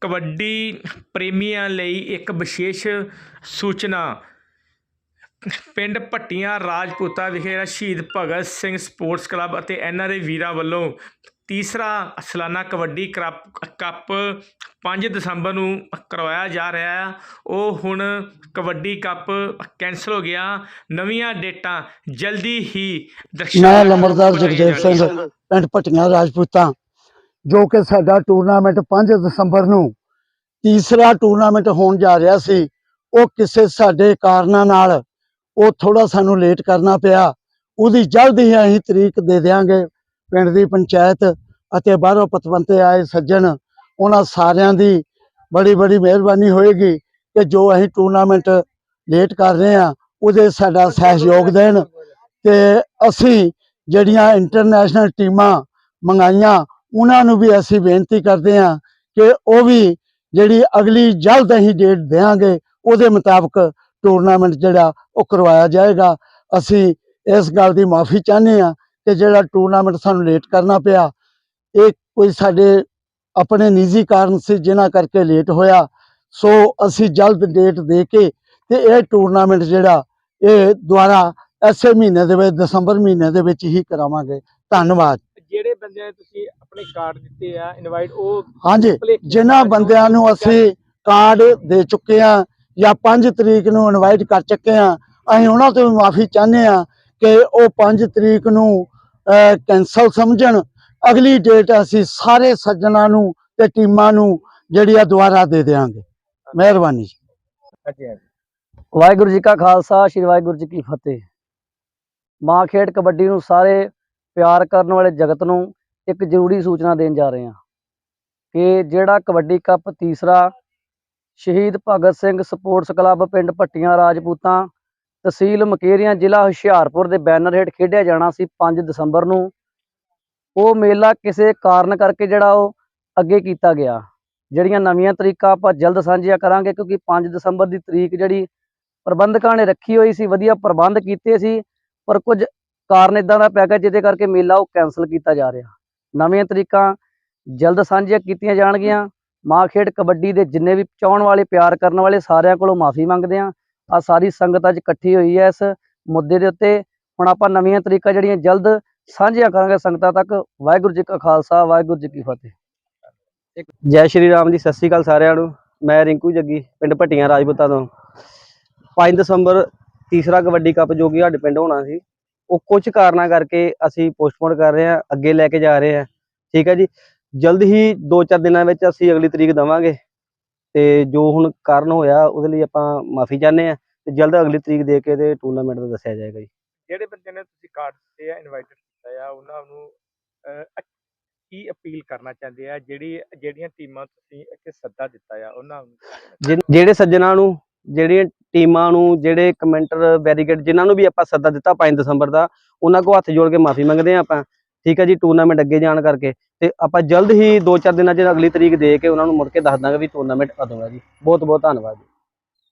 ਕਬੱਡੀ ਪ੍ਰੇਮੀਆਂ ਲਈ ਇੱਕ ਵਿਸ਼ੇਸ਼ ਸੂਚਨਾ। ਪਿੰਡ ਭੱਟੀਆਂ ਰਾਜਪੂਤਾ ਵਿਖੇ ਸ਼ਹੀਦ ਭਗਤ ਸਿੰਘ ਸਪੋਰਟਸ ਕਲੱਬ ਅਤੇ ਐਨਆਰਏ ਵੀਰਾਂ ਵੱਲੋਂ ਤੀਸਰਾ ਸਾਲਾਨਾ ਕਬੱਡੀ ਕੱਪ 5 ਦਸੰਬਰ ਨੂੰ ਕਰਵਾਇਆ ਜਾ ਰਿਹਾ ਹੈ। ਉਹ ਹੁਣ ਕਬੱਡੀ ਕੱਪ ਕੈਂਸਲ ਹੋ ਗਿਆ। ਨਵੀਆਂ ਡੇਟਾਂ ਜਲਦੀ ਹੀ ਦਰਸ਼ਕਾਂ ਮੈਂ ਲੰਬੜਦਾਰ ਜਗਦੇਵ। ਸਿੰਘ ਪਿੰਡ ਭਟੀਆਂ ਰਾਜਪੂਤਾਂ। ਜੋ ਕਿ ਸਾਡਾ ਟੂਰਨਾਮੈਂਟ 5 ਦਸੰਬਰ ਨੂੰ ਤੀਸਰਾ ਟੂਰਨਾਮੈਂਟ ਹੋਣ ਜਾ ਰਿਹਾ ਸੀ, ਉਹ ਕਿਸੇ ਸਾਡੇ ਕਾਰਨਾਂ ਨਾਲ ਉਹ ਥੋੜਾ ਸਾਨੂੰ ਲੇਟ ਕਰਨਾ ਪਿਆ। ਉਹਦੀ ਜਲਦ ਹੀ ਅਸੀਂ ਤਰੀਕ ਦੇ ਦੇਵਾਂਗੇ ਪਿੰਡ ਦੀ ਪੰਚਾਇਤ ਅਤੇ ਬਾਹਰੋਂ ਪਤਵੰਤੇ ਆਏ ਸੱਜਣ, ਉਹਨਾਂ ਸਾਰਿਆਂ ਦੀ ਬੜੀ ਬੜੀ ਮਿਹਰਬਾਨੀ ਹੋਏਗੀ ਕਿ ਜੋ ਅਸੀਂ ਟੂਰਨਾਮੈਂਟ ਲੇਟ ਕਰ ਰਹੇ ਹਾਂ, ਉਹਦੇ ਸਾਡਾ ਸਹਿਯੋਗ ਦੇਣ ਤੇ ਅਸੀਂ ਜਿਹੜੀਆਂ ਇੰਟਰਨੈਸ਼ਨਲ ਟੀਮਾਂ ਮੰਗਾਈਆਂ ਉਹਨਾਂ ਨੂੰ ਵੀ ਅਸੀਂ ਬੇਨਤੀ ਕਰਦੇ ਹਾਂ ਕਿ ਉਹ ਵੀ ਜਿਹੜੀ ਅਗਲੀ ਜਲਦ ਅਸੀਂ ਡੇਟ ਦੇਵਾਂਗੇ, ਉਹਦੇ ਮੁਤਾਬਕ ਟੂਰਨਾਮੈਂਟ ਜਿਹੜਾ ਉਹ ਕਰਵਾਇਆ ਜਾਏਗਾ। ਅਸੀਂ ਇਸ ਗੱਲ ਦੀ ਮਾਫੀ ਚਾਹੁੰਦੇ ਹਾਂ ਕਿ ਜਿਹੜਾ ਟੂਰਨਾਮੈਂਟ ਸਾਨੂੰ ਲੇਟ ਕਰਨਾ ਪਿਆ, ਇਹ ਕੋਈ ਸਾਡੇ ਆਪਣੇ ਨਿੱਜੀ ਕਾਰਨ ਸੀ ਜਿਨ੍ਹਾਂ ਕਰਕੇ ਲੇਟ ਹੋਇਆ। ਸੋ ਅਸੀਂ ਜਲਦ ਡੇਟ ਦੇ ਕੇ ਤੇ ਇਹ ਟੂਰਨਾਮੈਂਟ ਜਿਹੜਾ ਇਹ ਦੁਆਰਾ ਐਸੇ ਮਹੀਨੇ ਦੇ ਵਿੱਚ, ਦਸੰਬਰ ਮਹੀਨੇ ਦੇ ਵਿੱਚ ਹੀ ਕਰਾਵਾਂਗੇ। ਧੰਨਵਾਦ। ਬੰਦਿਆਂ ਨੇ ਤੁਸੀਂ ਆਪਣੇ ਕਾਰਡ ਦਿੱਤੇ ਆ ਇਨਵਾਈਟ ਉਹ ਹਾਂਜੀ ਭੁਲੇਖੇ ਜਿਨ੍ਹਾਂ ਬੰਦਿਆਂ ਨੂੰ ਅਸੀਂ ਕਾਰਡ ਦੇ ਚੁੱਕੇ ਆ ਜਾਂ 5 ਤਰੀਕ ਨੂੰ ਇਨਵਾਈਟ ਕਰ ਚੁੱਕੇ ਆ ਅਸੀਂ ਉਹਨਾਂ ਤੋਂ ਵੀ ਮਾਫੀ ਚਾਹੁੰਦੇ ਆ ਕਿ ਉਹ 5 ਤਰੀਕ ਨੂੰ ਕੈਂਸਲ ਸਮਝਣ। ਅਗਲੀ ਡੇਟ ਅਸੀਂ ਸਾਰੇ ਸੱਜਣਾ ਨੂੰ ਤੇ ਟੀਮਾਂ ਨੂੰ ਜਿਹੜੀ ਆ ਦੁਬਾਰਾ ਦੇ ਦੇਵਾਂਗੇ ਮਿਹਰਬਾਨੀ ਜੀ। ਹਾਂਜੀ ਹਾਂਜੀ। ਵਾਹਿਗੁਰੂ ਜੀ ਕਾ ਖਾਲਸਾ ਸ੍ਰੀ ਵਾਹਿਗੁਰੂ ਜੀ ਕੀ ਫਤਿਹ। ਮਾਂ ਖੇਡ ਕਬੱਡੀ ਨੂੰ ਸਾਰੇ ਪਿਆਰ ਕਰਨ ਵਾਲੇ ਜਗਤ ਨੂੰ ਇੱਕ ਜ਼ਰੂਰੀ ਸੂਚਨਾ ਦੇਣ ਜਾ ਰਹੇ ਹਾਂ ਕਿ ਜਿਹੜਾ ਕਬੱਡੀ ਕੱਪ ਤੀਸਰਾ ਸ਼ਹੀਦ ਭਗਤ ਸਿੰਘ ਸਪੋਰਟਸ ਕਲੱਬ ਪਿੰਡ ਭੱਟੀਆਂ ਰਾਜਪੂਤਾਂ ਤਹਿਸੀਲ ਮਕੇਰੀਆਂ ਜ਼ਿਲ੍ਹਾ ਹੁਸ਼ਿਆਰਪੁਰ ਦੇ ਬੈਨਰ ਹੇਠ ਖੇਡਿਆ ਜਾਣਾ ਸੀ 5 ਦਸੰਬਰ ਨੂੰ। ਉਹ ਮੇਲਾ ਕਿਸੇ ਕਾਰਨ ਕਰਕੇ ਜਿਹੜਾ ਉਹ ਅੱਗੇ ਕੀਤਾ ਗਿਆ। ਜਿਹੜੀਆਂ ਨਵੀਆਂ ਤਰੀਕਾਂ ਆਪਾਂ ਜਲਦ ਸਾਂਝੀਆਂ ਕਰਾਂਗੇ ਕਿਉਂਕਿ 5 ਦਸੰਬਰ ਦੀ ਤਰੀਕ ਜਿਹੜੀ ਪ੍ਰਬੰਧਕਾਂ ਨੇ ਰੱਖੀ ਹੋਈ ਸੀ, ਵਧੀਆ ਪ੍ਰਬੰਧ ਕੀਤੇ ਸੀ, ਪਰ ਕੁਝ ਕਾਰਨ ਇਦਾਂ ਦਾ ਪੈ ਗਿਆ ਜਿਹਦੇ ਕਰਕੇ ਮੇਲਾ ਉਹ ਕੈਨਸਲ ਕੀਤਾ ਜਾ ਰਿਹਾ। ਨਵੀਆਂ ਤਰੀਕਾਂ ਜਲਦ ਸਾਂਝੀਆਂ ਕੀਤੀਆਂ ਜਾਣਗੀਆਂ। ਮਾਂ ਖੇਡ ਕਬੱਡੀ ਦੇ ਜਿੰਨੇ ਵੀ ਚਾਹਣ ਵਾਲੇ, ਪਿਆਰ ਕਰਨ ਵਾਲੇ ਸਾਰਿਆਂ ਕੋਲੋਂ ਮਾਫੀ ਮੰਗਦੇ ਆ ਆ ਸਾਰੀ ਸੰਗਤ ਅੱਜ ਇਕੱਠੀ ਹੋਈ ਹੈ ਇਸ ਮੁੱਦੇ ਦੇ ਉੱਤੇ। ਹੁਣ ਆਪਾਂ ਨਵੀਆਂ ਤਰੀਕਾਂ ਜਿਹੜੀਆਂ ਜਲਦ ਸਾਂਝੀਆਂ ਕਰਾਂਗੇ ਸੰਗਤਾਂ ਤੱਕ। ਵਾਹਿਗੁਰੂ ਜੀ ਕਾ ਖਾਲਸਾ, ਵਾਹਿਗੁਰੂ ਜੀ ਕੀ ਫਤਿਹ। ਜੈ ਸ਼੍ਰੀ ਰਾਮ ਜੀ, ਸਤਿ ਸ੍ਰੀ ਅਕਾਲ ਸਾਰਿਆਂ ਨੂੰ। ਮੈਂ ਰਿੰਕੂ ਜੱਗੀ, ਪਿੰਡ ਭੱਟੀਆਂ, ਰਾਜਪੂਤਾਂ ਤੋਂ। 5 ਦਸੰਬਰ ਤੀਸਰਾ ਕਬੱਡੀ ਕੱਪ ਜੋ ਕਿ ਸਾਡੇ ਪਿੰਡ ਹੋਣਾ ਸੀ। ਉਹ ਕੁਝ ਕਾਰਨਾਂ ਕਰਕੇ ਅਸੀਂ ਪੋਸਟਪੋਨ ਕਰ ਰਹੇ ਹਾਂ ਅੱਗੇ ਲੈ ਕੇ ਜਾ ਰਹੇ ਹਾਂ। ਠੀਕ ਹੈ ਜੀ? ਜਲਦ ਹੀ 2-4 ਦਿਨਾਂ ਵਿੱਚ ਅਸੀਂ ਅਗਲੀ ਤਰੀਕ ਦਵਾਂਗੇ। ਤੇ ਜੋ ਹੁਣ ਕਾਰਨ ਹੋਇਆ ਉਹਦੇ ਲਈ ਆਪਾਂ ਮਾਫੀ ਚਾਹੁੰਦੇ ਹਾਂ ਤੇ ਜਲਦ ਅਗਲੀ ਤਰੀਕ ਦੇ ਕੇ ਤੇ ਟੂਰਨਾਮੈਂਟ ਦਾ ਦੱਸਿਆ ਜਾਏਗਾ ਜੀ। ਜਿਹੜੇ ਬੰਦਿਆਂ ਨੇ ਤੁਸੀਂ ਕਾਰਡ ਦਿੱਤੇ ਆ ਇਨਵਾਈਟਡ ਕੀਤਾ ਆ ਉਹਨਾਂ ਨੂੰ ਕੀ ਅਪੀਲ ਕਰਨਾ ਚਾਹੁੰਦੇ ਆ? ਜਿਹੜੀ ਜਿਹੜੀਆਂ ਟੀਮਾਂ ਤੁਸੀਂ ਇੱਥੇ ਸੱਦਾ ਦਿੱਤਾ ਆ ਉਹਨਾਂ ਨੂੰ ਜਿਹੜੇ ਸੱਜਣਾ ਨੂੰ ਜਿਹੜੀਆਂ ਟੀਮਾਂ ਨੂੰ ਜਿਹੜੇ ਕਮੈਂਟਰ ਵੈਰੀਗੇਟ ਜਿਨ੍ਹਾਂ ਨੂੰ ਵੀ ਆਪਾਂ ਸੱਦਾ ਦਿੱਤਾ 5 ਦਸੰਬਰ ਦਾ, ਉਹਨਾਂ ਕੋ ਹੱਥ ਜੋੜ ਕੇ ਮਾਫੀ ਮੰਗਦੇ ਹਾਂ ਆਪਾਂ। ਠੀਕ ਹੈ ਜੀ ਟੂਰਨਾਮੈਂਟ ਅੱਗੇ ਜਾਣ ਕਰਕੇ। ਤੇ ਆਪਾਂ ਜਲਦ ਹੀ 2-4 ਦਿਨਾਂ ਚ ਅਗਲੀ ਤਰੀਕ ਦੇ ਕੇ ਉਹਨਾਂ ਨੂੰ ਮੁੜ ਕੇ ਦੱਸ ਦਾਂਗੇ ਵੀ ਟੂਰਨਾਮੈਂਟ ਕਦੋਂ ਹੈ ਜੀ। ਬਹੁਤ ਬਹੁਤ ਧੰਨਵਾਦ ਜੀ।